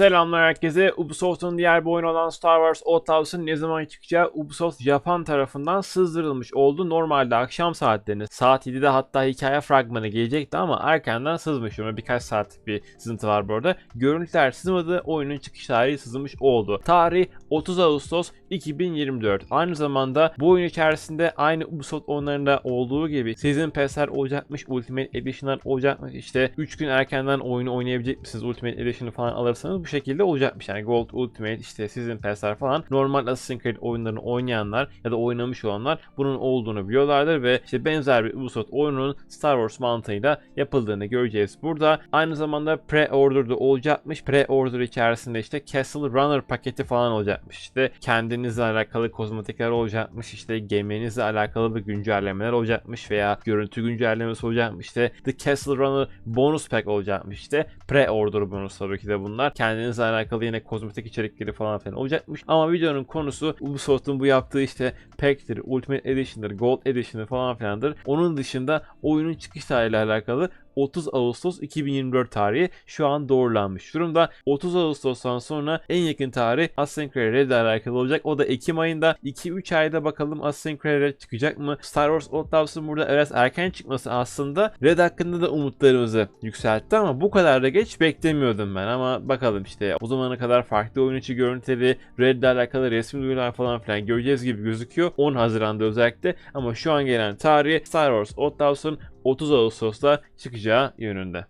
Selamlar herkese. Ubisoft'un diğer bir oyunu olan Star Wars Outlaws'ın ne zaman çıkacağı Ubisoft Japan tarafından sızdırılmış oldu. Normalde akşam saatlerinde saat 7'de hatta hikaye fragmanı gelecekti ama erkenden sızmış. Ama birkaç saat bir sızıntı var bu arada. Görüntüler sızmadı. Oyunun çıkış tarihi sızmış oldu. Tarih 30 Ağustos 2024. Aynı zamanda bu oyun içerisinde aynı Ubisoft oyunlarında olduğu gibi Season Pass'ler olacakmış, Ultimate Edition'lar olacakmış. İşte 3 gün erkenden oyunu oynayabilecek misiniz? Ultimate Edition'ı falan alırsanız bu şekilde olacakmış. Yani Gold, Ultimate, işte Season Pass'ler falan normal Assassin's Creed oyunlarını oynayanlar ya da oynamış olanlar bunun olduğunu biliyorlardır ve işte benzer bir Ubisoft oyununun Star Wars mantığıyla yapıldığını göreceğiz burada. Aynı zamanda pre-order'da olacakmış. Pre-order içerisinde işte Castle Runner paketi falan olacakmış. İşte kendinizle alakalı kozmetikler olacakmış. İşte geminizle alakalı bir güncellemeler olacakmış veya görüntü güncellemesi olacakmış. İşte The Castle Runner bonus pack olacakmış işte. Pre-order bonus tabii ki de bunlar. Kendinizle alakalı yine kozmetik içerikleri falan filan olacakmış. Ama videonun konusu Ubisoft'un bu yaptığı işte pack'tir, Ultimate Edition'dır, Gold Edition'dır falan filandır. Onun dışında oyunun çıkış tarihiyle alakalı 30 Ağustos 2024 tarihi şu an doğrulanmış durumda. 30 Ağustos'tan sonra en yakın tarih Creed Red ile alakalı olacak. O da Ekim ayında 2-3 ayda bakalım Creed Red çıkacak mı? Star Wars Outlaws'ın burada biraz erken çıkması aslında Red hakkında da umutlarımızı yükseltti ama bu kadar da geç beklemiyordum ben ama bakalım işte o zamana kadar farklı oyun içi görüntüleri Red ile alakalı resmi duyurular falan filan göreceğiz gibi gözüküyor. 10 Haziran'da özellikle ama şu an gelen tarih Star Wars Outlaws'ın 30 Ağustos'ta çıkacağı yönünde.